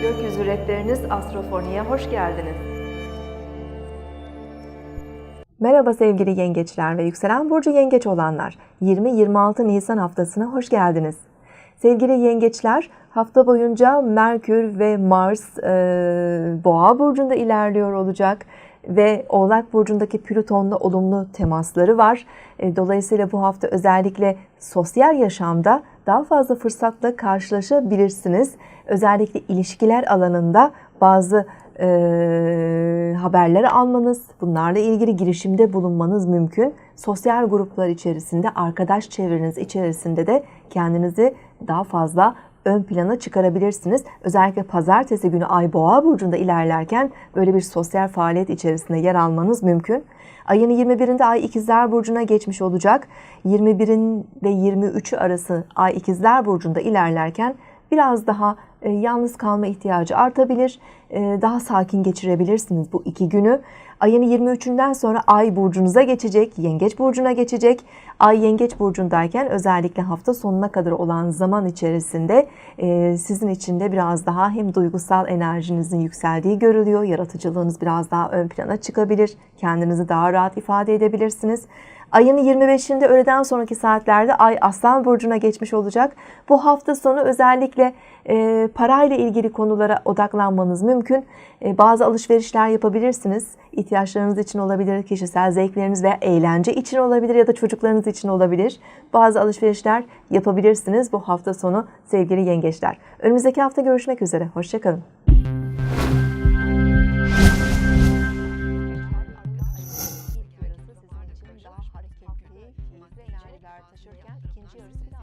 Rehberiniz Astrofoni'ye hoş geldiniz. Merhaba sevgili yengeçler ve yükselen burcu yengeç olanlar. 20-26 Nisan haftasına hoş geldiniz. Sevgili yengeçler, hafta boyunca Merkür ve Mars e, Boğa burcunda ilerliyor olacak ve Oğlak burcundaki Plüton'la olumlu temasları var. E, dolayısıyla bu hafta özellikle sosyal yaşamda daha fazla fırsatla karşılaşabilirsiniz. Özellikle ilişkiler alanında bazı e, haberleri almanız, bunlarla ilgili girişimde bulunmanız mümkün. Sosyal gruplar içerisinde, arkadaş çevreniz içerisinde de kendinizi daha fazla ön plana çıkarabilirsiniz. Özellikle pazartesi günü Ay Boğa burcunda ilerlerken böyle bir sosyal faaliyet içerisinde yer almanız mümkün. Ayın 21'inde Ay İkizler Burcu'na geçmiş olacak. 21'in ve 23'ü arası Ay İkizler Burcu'nda ilerlerken biraz daha e, yalnız kalma ihtiyacı artabilir. E, daha sakin geçirebilirsiniz bu iki günü. Ayın 23'ünden sonra Ay burcunuza geçecek, Yengeç burcuna geçecek. Ay Yengeç burcundayken özellikle hafta sonuna kadar olan zaman içerisinde e, sizin için de biraz daha hem duygusal enerjinizin yükseldiği görülüyor. Yaratıcılığınız biraz daha ön plana çıkabilir. Kendinizi daha rahat ifade edebilirsiniz. Ayın 25'inde öğleden sonraki saatlerde Ay Aslan Burcu'na geçmiş olacak. Bu hafta sonu özellikle e, parayla ilgili konulara odaklanmanız mümkün. E, bazı alışverişler yapabilirsiniz. İhtiyaçlarınız için olabilir, kişisel zevkleriniz veya eğlence için olabilir ya da çocuklarınız için olabilir. Bazı alışverişler yapabilirsiniz bu hafta sonu sevgili yengeçler. Önümüzdeki hafta görüşmek üzere. Hoşçakalın. olmak üzere taşırken ikinci yarısı